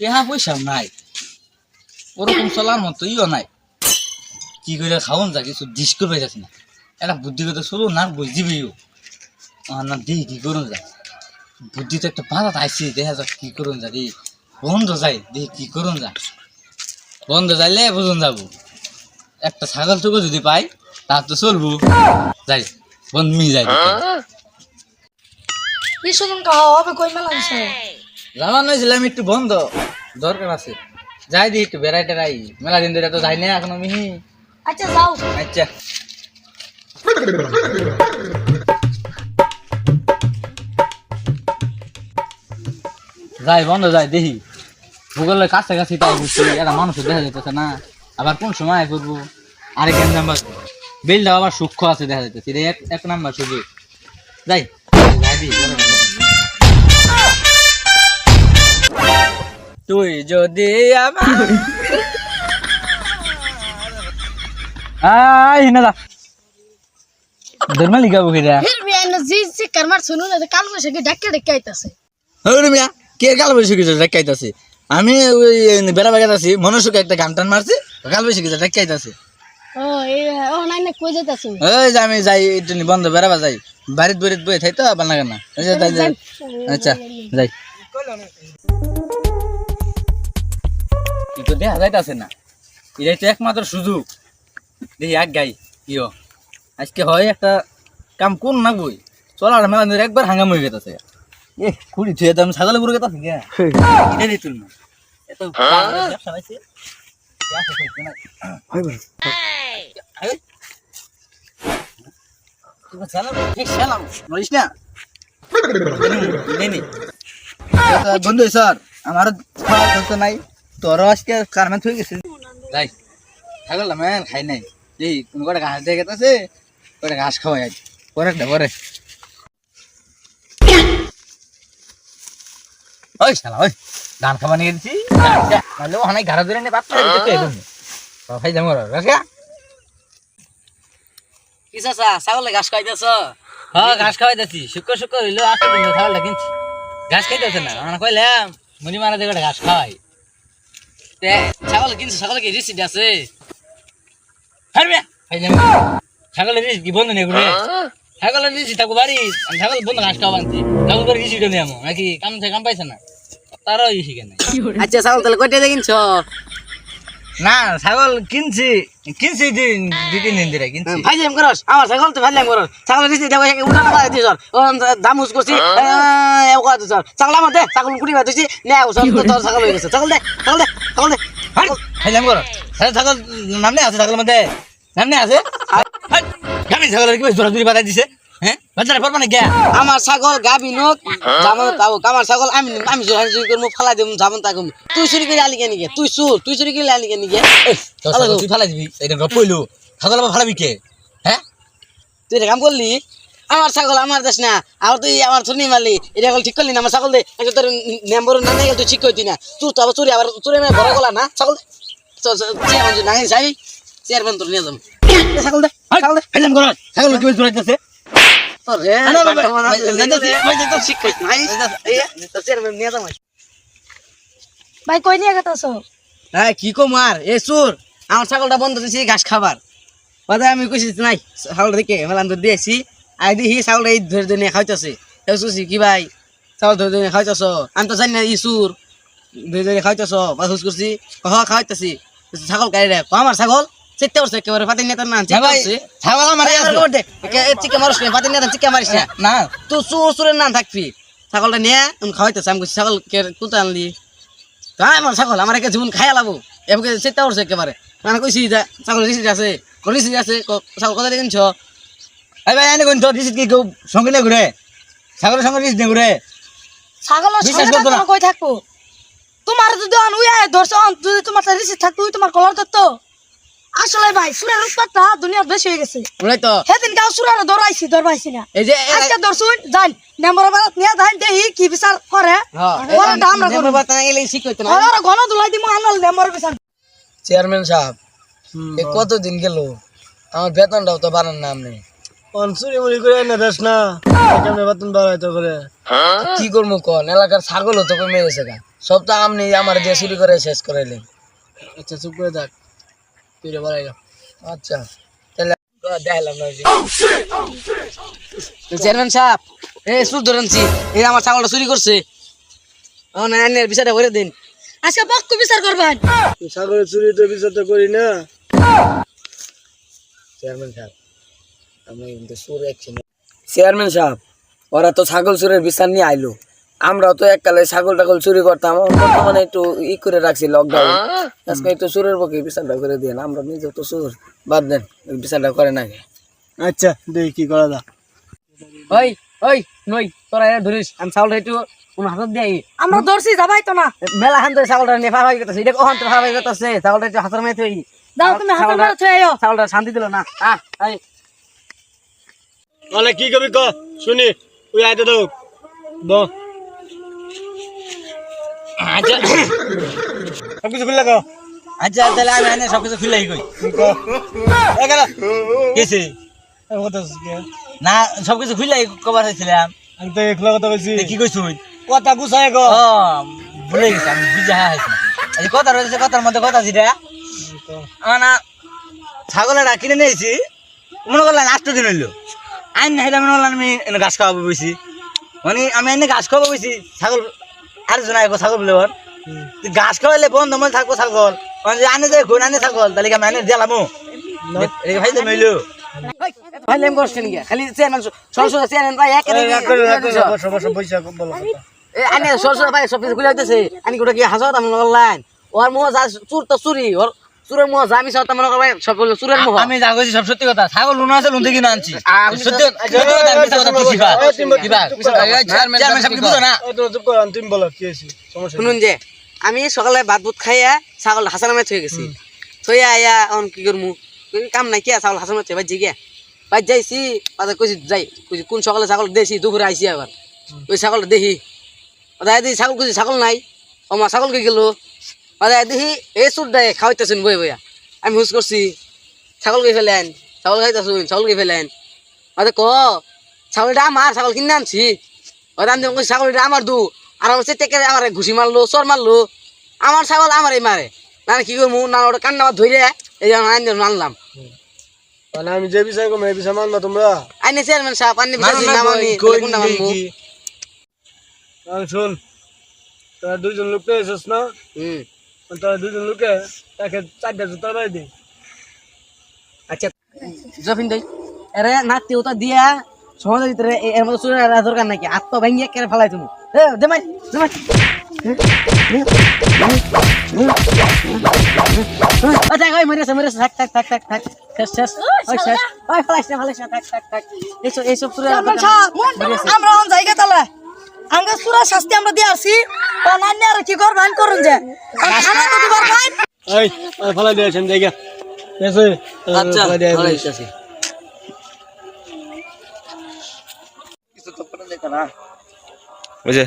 টেহা পয়সাও নাই। ওরকম চলার মতো ইও নাই। কি করে খাওন যা কিছু ডিস করবে যাচ্ছে না। একটা বুদ্ধি কথা শুরু না বুঝিবিও না দি কি করুন যা। বুদ্ধি তো একটা বাধা আইসি দেখা যাক কি করুন যা রে বন্ধ যাই দেখি কি করুন যা। বন্ধ যাইলে বুঝুন যাব। একটা ছাগল টুকু যদি পাই তার তো চলবো। যাই বন্ধ মি যাই। বিশ্বজন খাওয়া হবে কই মেলা দিছে জানানো হয়েছিলাম একটু বন্ধ। দরকার আছে। যাই দি একটু বেড়াই টেরাই মেলা দিন ধরে তো যাই না এখনও মিহি। আচ্ছা যাও। আচ্ছা। যাই বন্ধ যাই দেখি। ভূগোলের কাছাকাছি তাই ঘুরছি একটা মানুষ দেখা যেতেছে না। আবার কোন সময় করব? আরেক নাম্বার। বিলটা আবার সূক্ষ্ম আছে দেখা যাইতেছে। এক এক নাম্বার সুযোগ। যাই। তুই যদি আমার আই হিনা দা ধর্মা লিখা বকিরা ফির বি এনে জি জি কারমার শুনুন না কাল বসে কি ডাক্কে ডাক্কে আইতাছে। হরে মিয়া কে গাল বেশি কিছু দেখাইতাছে আমি ওই বেড়া বেড়া আছি মনুষ্যকে একটা গান টান মারছি গাল বেশি কিছু দেখাইতাছে ও এই ও নাই না কই যাইতাছে? ওই যে আমি যাই একটু বন্ধ বেড়াবা যাই বাড়িত বাড়িত বই থাই তো বানা এই যাই। আচ্ছা যাই। দেখা যাইতাছে না। এটাই তো একমাত্র সুযোগ। দেখি এক গাই ইয়ো। আজকে হয় একটা কাম কোন না বই চলার মেলা একবার হাঙ্গাম হয়ে গেছে এ কুড়ি থুয়ে তো আমি ছাগলে পুরো গেতাছি গে। এটা দিই তুলনা। এত ব্যবসা পাইছে। বন্ধু স্যার আমার নাই। তোরও আজকে কারমেন্ট হয়ে গেছে। যাই ছাগল ম্যান খাই নাই। এই কোন কটা ঘাস দিয়ে গেছে কটা ঘাস খাওয়াই আজ। পরে একটা পরে। ওই শালা ওই ধান খাওয়া নিয়ে গেছি নাহলে ওখানে ঘাড়া ধরে নিয়ে। বাচ্চা খাই যাব রাখা কি চাচা ছাগলে ঘাস খাইতেছ হ্যাঁ ঘাস খাওয়াই যাচ্ছি শুক্র শুক্র হইল দিন ছাগলটা কিনছি। ঘাস খাইতেছে না আমরা কইলাম মুনি মারা দিয়ে ঘাস খাওয়াই। ছাগল কিনছো ছাগলে কি রিসিট আছে হারবে ছাগলের রিস কি বন্ধ নেই ঘুরে ছাগলের রিস থাকব বাড়ি আমি ছাগল বন্ধ ঘাস খাওয়া আনছি ছাগল করে রিসিটা নিয়ে আমো নাকি কাম থেকে কাম পাইছে না তারও ই শিখে নাই আচ্ছা ছাগল তাহলে কয়টা দিয়ে কিনছো না ছাগল কিনছি কিনছি দিন দুই তিন দিন ধরে কিনছি ভাই যেম করস আমার ছাগল তো ভাই করস ছাগল উঠা না দিছ দাম উস করছি এ কথা দিছ ছাগল আমার দে ছাগল কুড়ি দিছি নে ও সব ছাগল হয়ে গেছে ছাগল দে ছাগল দে ছাগল খাইলাম করো। ছাগল নামনে আছে ছাগল মধ্যে। নামনে আছে? আমি ছাগলের কি জোরা জুরি বাতাই দিছে? হ্যাঁ? বাচ্চারা পারবা না গিয়া আমার ছাগল গাবি নোক জামন তাও আমার ছাগল আমি আমি জোহান জুই করমু ফালা দেবো জামন তা তুই চুরি করে আলি কেন তুই চুর তুই চুরি করে আলি কেন তুই ফালাই দিবি এটা গপ কইলো। ছাগল ফালাবি কে? হ্যাঁ? তুই এটা কাম করলি? আমার ছাগল আমার দেশ না। আর তুই আমার থুনি মারলি এটা গল ঠিক করলি না আমার ছাগল দে। এটা তোর মেম্বর না নেই তুই ঠিক করতি না। তুই তো আবার চুরি আবার চুরি মেয়ে বড় গলা না ছাগল দে। চেয়ারম্যান যাই চেয়ারম্যান তোর নিয়ে যাব। ছাগল দে ছাগল দে। করো ছাগল কি জোরাইতেছে ভাই কই নিয়ে গেতাছ? হ্যাঁ কি এ সুর আমার ছাগলটা বন্ধ দিছি ঘাস খাবার। বাদে আমি কইছি নাই ছাগল দেখে মেলান তো দিয়েছি। আই দেখি ছাগলটা এই ধরে ধরে খাইতেছে এ কি ভাই ছাগল ধরে ধরে খাইতেছ আমি তো জানি না ই সুর ধরে ধরে খাইতেছ বা হুস করছি হ খাইতেছি ছাগল গাড়ি রে ক আমার ছাগল? চেতে করছে একেবারে পাতি নেতার না চেতে ভাই ছাগল আমার চিকে মারিস না? চিকে মারিস না। না তুই থাকবি। ছাগলটা নিয়ে আমি খাওয়াইতেছি আমি ছাগল কে তুলতে আনলি? কাই আমার ছাগল আমার একে জীবন খাইয়া লাবো এবারে চেষ্টা করছে একেবারে মানে কইছি যে ছাগল রিসিট আছে রিসিট আছে ছাগল কথা কিনছ এই ভাই এনে কোন রিসিট কি? কেউ সঙ্গে নিয়ে ঘুরে? ছাগলের সঙ্গে রিসিট ঘুরে? ছাগলের সঙ্গে না। কই থাকব? তোমার যদি অন উইয়া ধরছ অন যদি তোমার রিসিট থাকতো তোমার কলার আসলে ভাই সুরের উৎপাতটা দুনিয়া বেশি হয়ে গেছে। ওরাই তো। সেদিন গাও সুরের ধরাইছি ধরবাইছি না। এই যে আজকে ধরছুন নেম্বর বারাত নিয়ে যাই দেখি কি বিচার করে। হ্যাঁ, পরেরটা আমরা নেমে করব বাতা না গেলে ঠিক হইতো না। আর ঘন দুলাই দিমু আনাল নেম্বর বিচার। চেয়ারম্যান সাহেব এ কতদিন গেল? আমার বেতনটাও তো বাড়ান না আপনি অনসুরি মুড়ি করে না দেশ না। কেমনে বেতন বাড়াইতে করে কি করব কন? এলাকার ছাগলও তো কমে গেছে গা। সব তো আপনি আমার দিয়ে চুরি করে শেষ করাইলেন আচ্ছা চুপ করে থাক। তুই রে বাড়াই আচ্ছা। তাহলে দেখালাম না চেয়ারম্যান সাহেব এ সুর ধরেনছি এই আমার ছাগলটা চুরি করছে। ও না করে দিন। আজকে পক্ষ বিচার করবেন। সাগরের চুরি তো বিচার তো করি না। চেয়ারম্যান সাহেব আমি কিন্তু সুর একছি চেয়ারম্যান সাহেব ওরা তো ছাগল চুরের বিচার নিয়ে আইলো। আমরা তো এককালে ছাগল টাগল চুরি করতাম। এখন বর্তমানে একটু ই করে রাখছি লকডাউন আজকে একটু চুরের পক্ষে বিচারটা করে দিন আমরা নিজে তো চুর বাদ দেন বিচারটা করে না আচ্ছা দেখি কি করা দা ওই ওই নই তোরা এরা ধরিস আমি ছাগলটা একটু কোন হাতত দিয়ে আমরা ধরছি যাবাই তো না। মেলা খান তো ছাগলটা নিয়ে হয়ে গেছে এটা কখন তো হয়ে গেছে ছাগলটা একটু হাতের মেয়ে থই। দাও তুমি হাতের মারা থয়ে ছাগলটা শান্তি দিল না। আহ মানে কি কবি ক? শুনি ওই আইতে দাও। দ। আচ্ছা। সব কিছু খুললে ক? আচ্ছা তাহলে আমি এনে সব কিছু খুলাই কই। ক কেছে কথা? না সব কিছু খুলাই কবার হয়েছিলাম আমি তো একলা কথা বলছি কি কইছুই কথা গুছাই ক। ও ভুলে গেছি আমি বুঝে হা হয়েছি এই কথা রয়েছে কথার মধ্যে কথা আমার না ছাগলেরা কিনে নিয়েছি। মনে করলেন আষ্ট দিন হইল আইন না হেলে আমি এনে ঘাস খাওয়াবো বইছি। মানে আমি এনে ঘাস খাওয়াবো বইছি ছাগল আরেকজন আইব ছাগল বলে ঘাস খাওয়াইলে বন্ধ মনে থাকব ছাগল। মানে যে আনে যায় ঘুরে আনে ছাগল তাহলে আমি আনে দিলামো ভাই তো মিলো খালি চেয়ারম্যান সরসরা ভাই এক সরসরা ভাই সব কিছু খুলে দিতেছে। আনি গোটা কি হাসত আমি অনলাইন ওর মুহ যা চুর তো চুরি ওর চুরের মুহ যা আমি মনে করবে সব বলল চুরের মুহ। আমি যা কইছি সব সত্যি কথা। ছাগল লুনা আছে লুন থেকে না আনছি সত্যি সত্যি কথা মিথ্যা কথা কিবা চেয়ারম্যান সাহেব কি বুঝো না? চুপ কর তুমি বলো কি সমস্যা শুনুন যে আমি সকালে ভাত বুত খাইয়া ছাগল হাসান মে থয়ে গেছি। থইয়া আয়া অন কি করমু? কাম নাই কি ছাগল হাসান মে থয়ে বাজি গিয়া। বাজ যাইছি বাদে কইছি যাই কইছি কোন সকালে ছাগল দেছি দুপুরে আইছি আবার। ওই ছাগলটা দেখি বাদে দেখি ছাগল কইছি ছাগল নাই। ও মা ছাগল কে গেল? বাদে দেখি এই চুর দেয় খাওয়াইতেছেন বই বইয়া আমি হুস করছি ছাগল কে ফেলেন ছাগল খাইতেছুন ছাগল কে ফেলেন। বাদে ক ছাগলটা আমার ছাগল কিনে আনছি। দাম দিয়ে কইছি ছাগলটা আমার দু। আর আমার চেটে আমার ঘুষি মারলো চর মারলো। আমার ছাগল আমারই মারে। না কি করব না ওটা কান্না আমার ধরে এই যে আইন মানলাম। মানে আমি যে বিষয় কম এই বিষয় মানবা তোমরা? আইনে চেয়ারম্যান সাহেব আইনে মানো বিচার না মানি কই, কোনটা মানবো? আমি শুন তোরা দুইজন লোক পেয়েছিস না? হুম। তোরা দুইজন লোকে তাকে চারটা জুতা বাড়ি দিই। আচ্ছা জফিন দই আরে নাতি ওটা দিয়া সমাজের ভিতরে এ- এর মতো চুরি দরকার নাকি আত্ম ভাঙিয়ে কেড়ে ফেলাই তুমি এ দেমাই দেমাই আচ্ছা ওই মরেছে মরেছে। থাক থাক থাক থাক থাক। শেষ শেষ। ওই শেষ। ওই ফেলাইস না থাক থাক থাক। এইসব এইসব চুরি আমরা জায়গা তালে আঙ্গা সুরা শাস্তি আমরা দিয়ে আসছি ও নান্নি আর কি করবেন করুন যে। খানা তো দিবার পাইন এই আমি দিয়েছেন জায়গা আছে আচ্ছা ফেলাই দিয়ে ফেলাইতেছি বুঝে